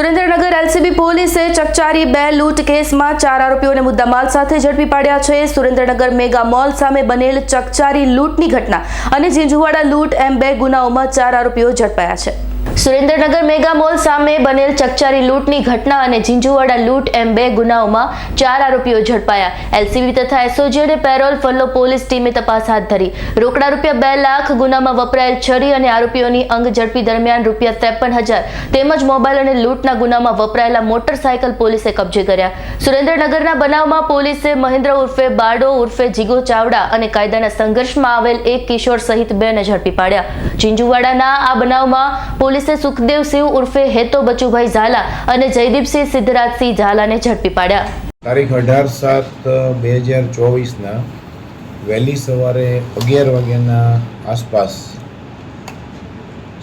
Surendranagar LCB પોલીસે ચકચારી બે લૂંટ કેસમાં ચાર આરોપીઓને મુદ્દામાલ સાથે ઝડપી પાડ્યા છે. સુરેન્દ્રનગર મેગા મોલ સામે બનેલ ચકચારી લૂંટની ઘટના અને ઝીંઝુવાડા લૂંટ એમ બે ગુનાઓમાં ચાર આરોપીઓ ઝડપાયા છે. સુરેન્દ્રનગર મેગા મોલ સામે બનેલ ચકચારી લૂંટની ઘટના અને ઝીંઝુવાડા લૂંટ એમ બે ગુનાઓમાં ચાર આરોપીઓ ઝડપાયા. એલસીબી તથા એસઓજી પેરોલ ફલ્લો પોલીસ ટીમે તપાસ હાથ ધરી. રોકડા રૂપિયા બે લાખ ગુનામાં વપરાયેલ છરી અને આરોપીઓની અંગ ઝડપી દરમિયાન રૂપિયા ત્રેપન હજાર તેમજ મોબાઈલ અને લૂંટના ગુનામાં વપરાયેલા મોટરસાયકલ પોલીસે કબજે કર્યા. સુરેન્દ્રનગરના બનાવમાં પોલીસે મહેન્દ્ર ઉર્ફે બારડો ઉર્ફે જીગો ચાવડા અને કાયદાના સંઘર્ષમાં આવેલ એક કિશોર સહિત બેને ઝડપી પાડ્યા. ઝીંઝુવાડાના આ બનાવમાં પોલીસે સુખદેવસિંહ ઉર્ફે હેતો બચુભાઈ ઝાલા અને જયદીપસિંહ સિદ્ધરાજસિંહ ઝાલાને ઝડપી પાડ્યા. તારીખ અઢાર સાત બે હજાર ચોવીસના વહેલી સવારે અગિયાર વાગ્યાના આસપાસ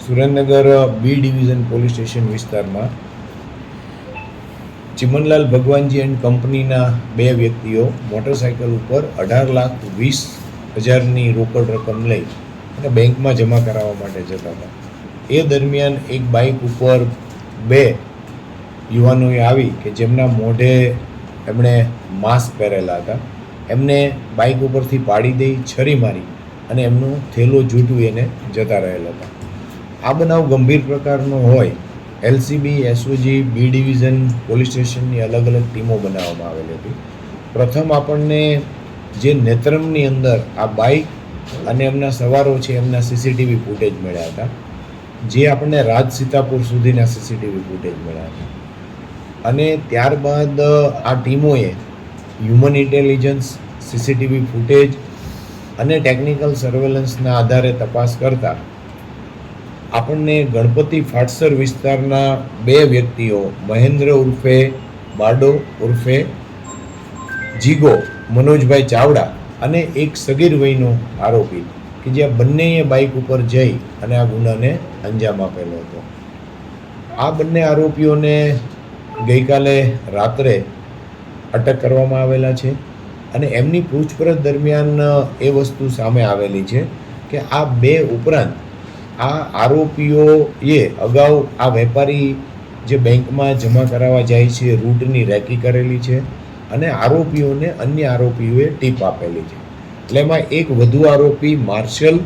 Surendranagar B division police station વિસ્તારમાં ચિમનલાલ ભગવાનજી એન્ડ કંપનીના બે વ્યક્તિઓ મોટરસાયકલ ઉપર અઢાર લાખ વીસ હજારની રોકડ રકમ લઈ અને બેંકમાં જમા કરાવવા માટે જતા હતા. એ દરમિયાન એક બાઇક ઉપર બે યુવાનોએ આવી કે જેમના મોઢે એમણે માસ્ક પહેરેલા હતા. એમને બાઇક ઉપરથી પાડી દઈ, છરી મારી અને એમનું થેલો જૂટવી એને જતા રહેલા હતા. આ બનાવ ગંભીર પ્રકારનો હોય LCB SOG B division police સ્ટેશનની અલગ અલગ ટીમો બનાવવામાં આવેલી હતી. પ્રથમ આપણને જે નેત્રમની અંદર આ બાઇક અને એમના સવારો છે, એમના સીસીટીવી ફૂટેજ મળ્યા હતા. જે આપણને રાજ સીતાપુર સુધીના સીસીટીવી ફૂટેજ મળ્યા હતા. અને ત્યારબાદ આ ટીમોએ હ્યુમન ઇન્ટેલિજન્સ સીસીટીવી ફૂટેજ અને ટેકનિકલ સર્વેલન્સના આધારે તપાસ કરતા આપણને ગણપતિ ફાટસર વિસ્તારના બે વ્યક્તિઓ, મહેન્દ્ર ઉર્ફે બાડો ઉર્ફે જીગો, મનોજભાઈ ચાવડા અને એક સગીર વયનો આરોપી કે જે બંનેએ બાઇક ઉપર જઈ અને આ ગુનાને અંજામ આપેલો હતો. આ બંને આરોપીઓને ગઈકાલે રાત્રે અટક કરવામાં આવેલા છે અને એમની પૂછપરછ દરમિયાન એ વસ્તુ સામે આવેલી છે કે આ બે ઉપરાંત આ આરોપીઓએ અગાઉ આ વેપારી જે બેંકમાં જમા કરાવવા જાય છે, રૂટની રેકી કરેલી છે અને આરોપીઓને અન્ય આરોપીઓએ ટીપ આપેલી છે. એટલે એમાં એક વધુ આરોપી માર્શલ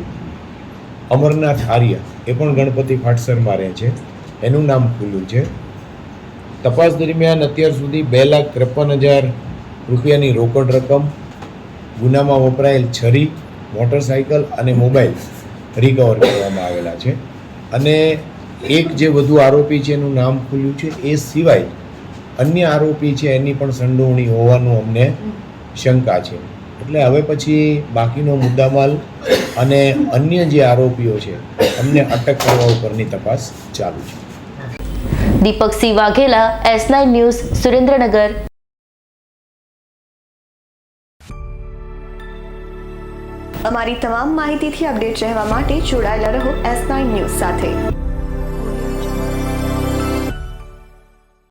અમરનાથ આર્ય, એ પણ ગણપતિ ફાટસરમાં રહે છે. એનું નામ ખુલ્લું છે. તપાસ દરમિયાન અત્યાર સુધી બે લાખ ત્રેપન હજાર રૂપિયાની રોકડ રકમ, ગુનામાં વપરાયેલ છરી, મોટરસાયકલ અને મોબાઈલ રિકવર કરવામાં આવેલા છે. અને એક જે વધુ આરોપી છે, એનું નામ ખુલ્યું છે. એ સિવાય અન્ય આરોપી છે, એની પણ સંડોવણી હોવાનું અમને શંકા છે. એટલે હવે પછી બાકીનો મુદ્દામાલ અને અન્ય જે આરોપીઓ છે એમને અટક કરવા ઉપરની તપાસ ચાલુ છે. Deepaksinh Vaghela S nine news Surendranagar. અમારી તમામ માહિતીથી અપડેટ રહેવા માટે જોડાયેલા રહો એસ નાઇન ન્યૂઝ સાથે.